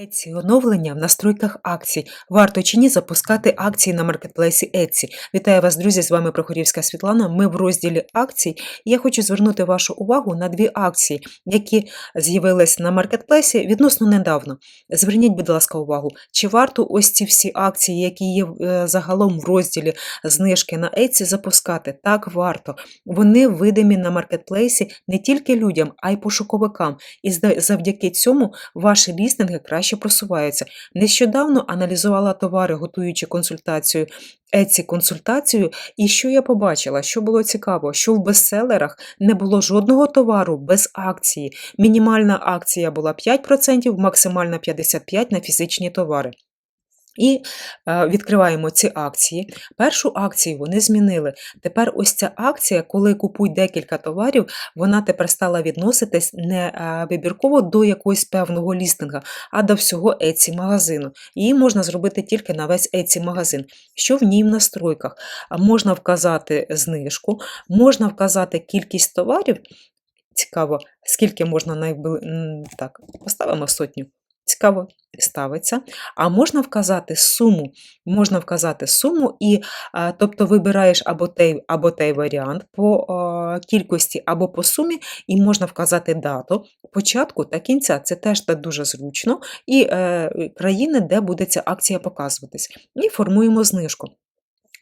Etsy оновлення в настройках акцій. Варто чи ні запускати акції на маркетплейсі Etsy. Вітаю вас, друзі! З вами Прохорівська Світлана. Ми в розділі акцій. Я хочу звернути вашу увагу на дві акції, які з'явились на маркетплейсі відносно недавно. Зверніть, будь ласка, увагу, чи варто ось ці всі акції, які є е, загалом в розділі знижки на Etsy, запускати? Так, варто. Вони видимі на маркетплейсі не тільки людям, а й пошуковикам. І завдяки цьому ваші лістинги краще просуваються. Нещодавно аналізувала товари, готуючи консультацію, еці консультацію, і що я побачила, що було цікаво, що в бестселерах не було жодного товару без акції. Мінімальна акція була 5%, максимальна 55% на фізичні товари. І е, відкриваємо ці акції. Першу акцію вони змінили. Тепер ось ця акція, коли купують декілька товарів, вона тепер стала відноситись не е, вибірково до якогось певного лістинга, а до всього Etsy магазину. Її можна зробити тільки на весь Etsy магазин. Що в ній в настройках? Можна вказати знижку, можна вказати кількість товарів. Цікаво, скільки можна найбили... м, так, поставимо сотню. Цікаво ставиться. А можна вказати суму. Можна вказати суму, і тобто вибираєш або той, або той варіант по кількості, або по сумі, і можна вказати дату початку та кінця. Це теж дуже зручно. І е, країни, де буде ця акція показуватись. І формуємо знижку.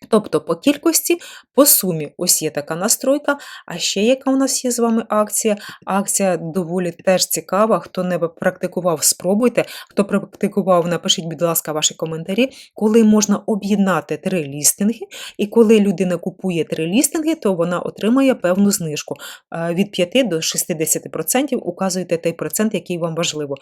Тобто по кількості, по сумі, ось є така настройка. А ще яка у нас є з вами акція? Акція доволі теж цікава. Хто не практикував, спробуйте. Хто практикував, напишіть, будь ласка, ваші коментарі, коли можна об'єднати три лістинги, і коли людина купує три лістинги, то вона отримає певну знижку. Е, Від 5 до 60% указуєте той процент, який вам важливо.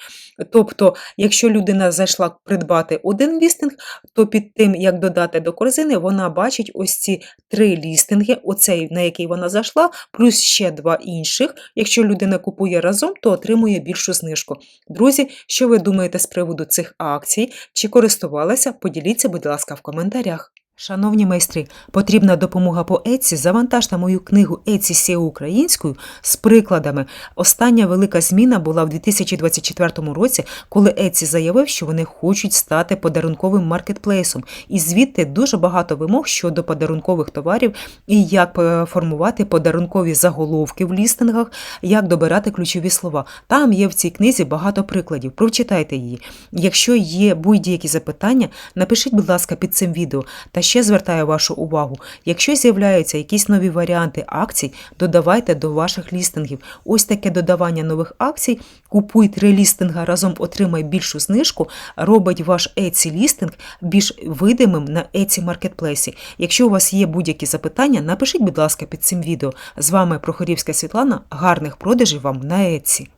Тобто, якщо людина зайшла придбати один лістинг, то під тим, як додати до корзини, вона бачить ось ці три лістинги, оцей, на який вона зайшла, плюс ще два інших. Якщо людина купує разом, то отримує більшу знижку. Друзі, що ви думаєте з приводу цих акцій? Чи користувалися? Поділіться, будь ласка, в коментарях. Шановні майстри, потрібна допомога по Etsy. Завантажте мою книгу Etsy SEO українською з прикладами. Остання велика зміна була в 2024 році, коли Etsy заявив, що вони хочуть стати подарунковим маркетплейсом. І звідти дуже багато вимог щодо подарункових товарів і як е, формувати подарункові заголовки в лістингах, як добирати ключові слова. Там є в цій книзі багато прикладів. Прочитайте її. Якщо є будь-які запитання, напишіть, будь ласка, під цим відео. Та ще звертаю вашу увагу, якщо з'являються якісь нові варіанти акцій, додавайте до ваших лістингів. Ось таке додавання нових акцій. Купуй три лістинга разом отримай більшу знижку, робить ваш Etsy лістинг більш видимим на Etsy маркетплейсі. Якщо у вас є будь-які запитання, напишіть, будь ласка, під цим відео. З вами Прохорівська Світлана. Гарних продажів вам на Etsy.